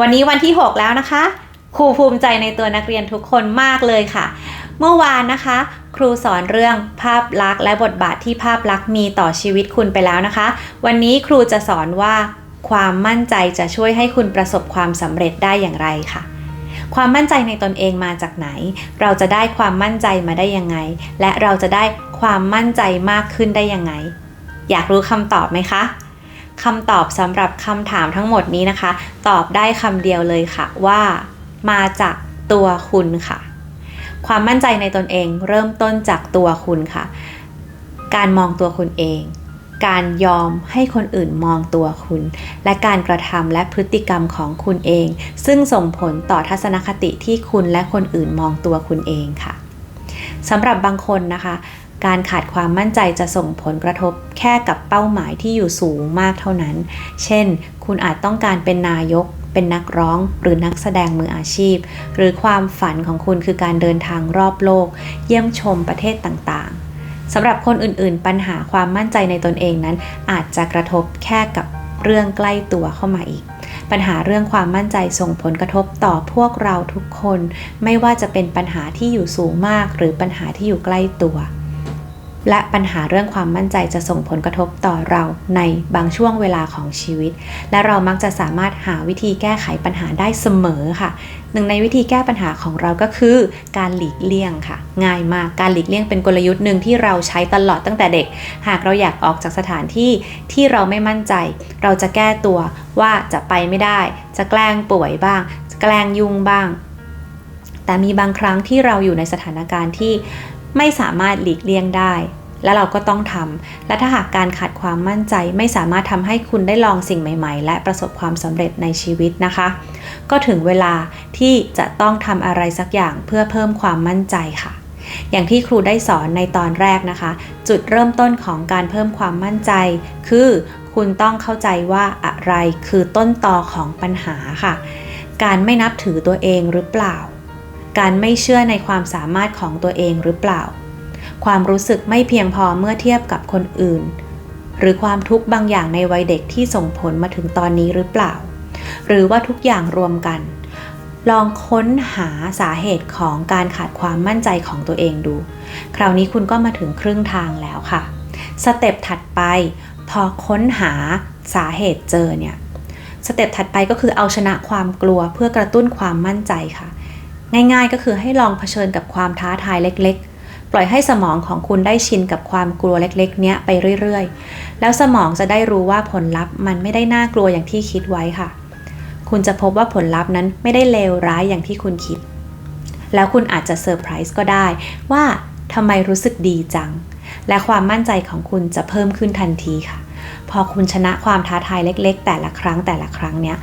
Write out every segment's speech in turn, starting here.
วันนี้วันที่ 6 แล้วนะคะ ครูภูมิใจในตัวนักเรียนทุกคนมากเลยค่ะ เมื่อวานนะคะ ครูสอนเรื่องภาพลักษณ์และบทบาทที่ภาพลักษณ์มีต่อชีวิตคุณไปแล้วนะคะ วันนี้ครูจะสอนว่า ความมั่นใจจะช่วยให้คุณประสบความสำเร็จได้อย่างไรค่ะ ความมั่นใจในตนเองมาจากไหน เราจะได้ความมั่นใจมาได้ยังไง และเราจะได้ความมั่นใจมากขึ้นได้ยังไง อยากรู้คำตอบไหมคะ คำตอบสำหรับคำถามทั้งหมดนี้นะคะ ตอบได้คำเดียวเลยค่ะว่า มาจากตัวคุณค่ะ ความมั่นใจในตนเองเริ่มต้นจากตัวคุณค่ะ การมองตัวคุณเอง การยอมให้คนอื่นมองตัวคุณ และการกระทำและพฤติกรรมของคุณเอง ซึ่งส่งผลต่อทัศนคติที่คุณและคนอื่นมองตัวคุณเองค่ะสำหรับบางคนนะคะ การขาดความมั่นใจจะส่งผลกระทบแค่กับเป้าหมายที่อยู่สูงมากเท่านั้น เช่น คุณอาจต้องการเป็นนายก เป็นนักร้อง หรือนักแสดงมืออาชีพ หรือความฝันของคุณคือการเดินทางรอบโลก เยี่ยมชมประเทศต่างๆสำหรับคนอื่นๆ ปัญหาความมั่นใจในตนเองนั้น อาจจะกระทบแค่กับเรื่องใกล้ตัวเข้ามาอีก ปัญหาเรื่องความมั่นใจส่งผลกระทบต่อพวกเราทุกคน ไม่ว่าจะเป็นปัญหาที่อยู่สูงมาก หรือปัญหาที่อยู่ใกล้ตัว และปัญหาเรื่องความมั่นใจจะส่งผลกระทบต่อเราในบางช่วงเวลาของชีวิต และเรามักจะสามารถหาวิธีแก้ไขปัญหาได้เสมอค่ะ หนึ่งในวิธีแก้ปัญหาของเราก็คือ การหลีกเลี่ยงค่ะ ง่ายมากการหลีกเลี่ยงเป็นกลยุทธ์หนึ่งที่เราใช้ตลอดตั้งแต่เด็ก หากเราอยากออกจากสถานที่ที่เราไม่มั่นใจ เราจะแก้ตัวว่าจะไปไม่ได้ จะแกล้งป่วยบ้างแกล้งยุ่งบ้าง แต่มีบางครั้งที่เราอยู่ในสถานการณ์ที่ ไม่สามารถหลีกเลี่ยงได้ และเราก็ต้องทำและถ้าหากการขาดความมั่นใจไม่สามารถทำให้คุณได้ลองสิ่งใหม่ๆ และประสบความสำเร็จในชีวิตนะคะ ก็ถึงเวลาที่จะต้องทำอะไรสักอย่างเพื่อเพิ่มความมั่นใจค่ะอย่างที่ครูได้สอนในตอนแรกนะคะ จุดเริ่มต้นของการเพิ่มความมั่นใจ คือคุณต้องเข้าใจว่าอะไรคือต้นตอของปัญหาค่ะ การไม่นับถือตัวเองหรือเปล่า การไม่เชื่อในความสามารถของตัวเองหรือเปล่า ความรู้สึกไม่เพียงพอเมื่อเทียบกับคนอื่น หรือความทุกข์บางอย่างในวัยเด็กที่ส่งผลมาถึงตอนนี้หรือเปล่า หรือว่าทุกอย่างรวมกัน ลองค้นหาสาเหตุของการขาดความมั่นใจของตัวเองดู คราวนี้คุณก็มาถึงครึ่งทางแล้วค่ะ สเต็ปถัดไป พอค้นหาสาเหตุเจอเนี่ยสเต็ปถัดไปก็คือเอาชนะความกลัวเพื่อกระตุ้นความมั่นใจค่ะ ง่ายๆ ก็คือให้ลองเผชิญกับความท้าทายเล็กๆ ปล่อยให้สมองของคุณได้ชินกับความกลัวเล็กๆ เนี้ยไปเรื่อยๆ แล้วสมองจะได้รู้ว่าผลลัพธ์มันไม่ได้น่ากลัวอย่างที่คิดไว้ค่ะ คุณจะพบว่าผลลัพธ์นั้นไม่ได้เลวร้ายอย่างที่คุณคิด แล้วคุณอาจจะเซอร์ไพรส์ก็ได้ว่าทำไมรู้สึกดีจัง และความมั่นใจของคุณจะเพิ่มขึ้นทันทีค่ะ พอคุณชนะความท้าทายเล็ก ๆ แต่ละครั้งแต่ละครั้งเนี้ย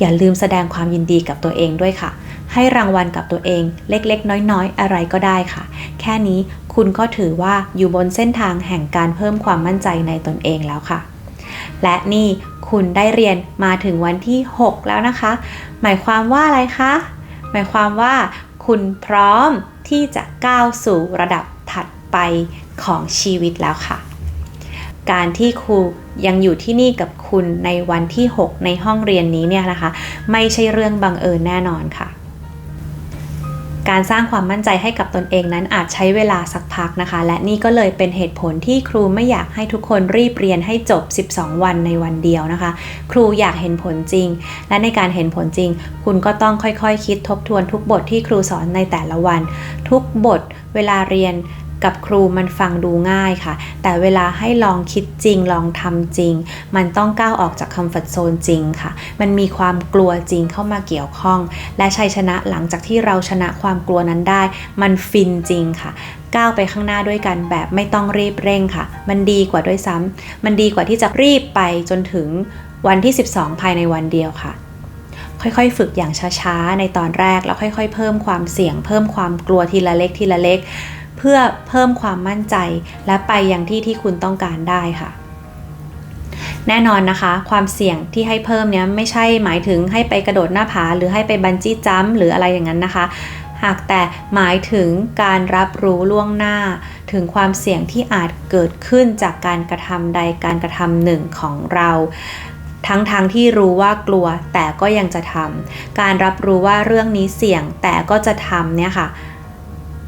อย่าลืมแสดงความยินดีกับตัวเองด้วยค่ะ ให้รางวัลกับตัวเอง เล็กๆ น้อยๆ อะไรก็ได้ค่ะ แค่นี้คุณก็ถือว่าอยู่บนเส้นทางแห่งการเพิ่มความมั่นใจในตนเองแล้วค่ะ และนี่คุณได้เรียนมาถึงวันที่ 6 แล้วนะคะ หมายความว่าอะไรคะ หมายความว่าคุณพร้อมที่จะก้าวสู่ระดับถัดไปของชีวิตแล้วค่ะ การที่ครูยังอยู่ที่นี่กับคุณในวันที่ 6 ในห้องเรียนนี้เนี่ยนะคะ ไม่ใช่เรื่องบังเอิญแน่นอนค่ะ การสร้างความมั่นใจให้กับตนเองนั้นอาจใช้เวลาสักพักนะคะ และนี่ก็เลยเป็นเหตุผลที่ครูไม่อยากให้ทุกคนรีบเรียนให้จบ 12 วันในวันเดียวนะคะ ครูอยากเห็นผลจริง และในการเห็นผลจริง คุณก็ต้องค่อยๆคคิดทบทวนทุกบทที่ครูสอนในแต่ละวัน ทุกบทเวลาเรียน กับครูมันฟังดูง่ายค่ะ แต่เวลาให้ลองคิดจริงลองทำจริง มันต้องก้าวออกจากคอมฟอร์ทโซนจริงค่ะ มันมีความกลัวจริงเข้ามาเกี่ยวข้อง และชัยชนะหลังจากที่เราชนะความกลัวนั้นได้ มันฟินจริงค่ะก้าวไปข้างหน้าด้วยกันแบบไม่ต้องรีบเร่งค่ะ มันดีกว่าด้วยซ้ำมันดีกว่าที่จะรีบไปจนถึงวันที่ 12 ภายในวันเดียวค่ะ ค่อยๆ ฝึกอย่างช้าๆ ในตอนแรกแล้วค่อย ๆ เพิ่มความเสี่ยง เพิ่มความกลัวทีละเล็กทีละเล็ก เพื่อเพิ่มความมั่นใจ และไปยังที่ที่คุณต้องการได้ค่ะแน่นอนนะคะ ความเสี่ยงที่ให้เพิ่มเนี้ยไม่ใช่หมายถึงให้ไปกระโดดหน้าผา หรือให้ไปบันจี้จัมป์หรืออะไรอย่างนั้นนะคะ หากแต่หมายถึงการรับรู้ล่วงหน้า ถึงความเสี่ยงที่อาจเกิดขึ้นจากการกระทำใดการกระทำหนึ่งของเราททั้งๆทที่รู้ว่ากลัวแต่ก็ยังจะทำการรับรู้ว่าเรื่องนี้เสี่ยงแต่ก็จะทำเนี่ยค่ะ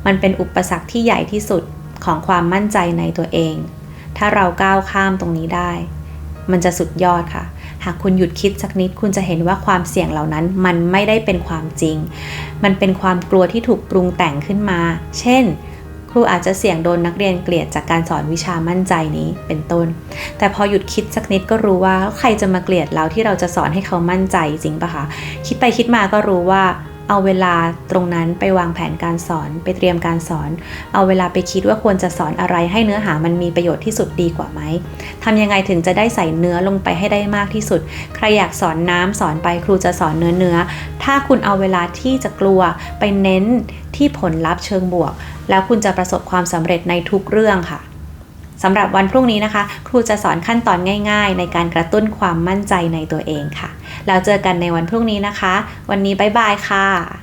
มันเป็นอุปสรรคที่ใหญ่ที่สุดของความมั่นใจในตัวเอง ถ้าเราก้าวข้ามตรงนี้ได้ มันจะสุดยอดค่ะ หากคุณหยุดคิดสักนิดคุณจะเห็นว่าความเสี่ยงเหล่านั้น มันไม่ได้เป็นความจริง มันเป็นความกลัวที่ถูกปรุงแต่งขึ้นมา เช่นครูอาจจะเสี่ยงโดนนักเรียนเกลียดจากการสอนวิชามั่นใจนี้เป็นต้น แต่พอหยุดคิดสักนิดก็รู้ว่าใครจะมาเกลียดเราที่เราจะสอนให้เขามั่นใจจริงปะคะ คิดไปคิดมาก็รู้ว่า เอาเวลาตรงนั้นไปวางแผนการสอน ไปเตรียมการสอน เอาเวลาไปคิดว่าควรจะสอนอะไรให้เนื้อหามันมีประโยชน์ที่สุดดีกว่าไหมทำยังไงถึงจะได้ใส่เนื้อลงไปให้ได้มากที่สุด ใครอยากสอนน้ำสอนไปครูจะสอนเนื้อเนื้อ ถ้าคุณเอาเวลาที่จะกลัวไปเน้นที่ผลลัพธ์เชิงบวก แล้วคุณจะประสบความสำเร็จในทุกเรื่องค่ะ สำหรับวันพรุ่งนี้นะคะ ครูจะสอนขั้นตอนง่าย ๆ ในการกระตุ้นความมั่นใจในตัวเองค่ะ แล้วเจอกันในวันพรุ่งนี้นะคะ วันนี้บ๊ายบายค่ะ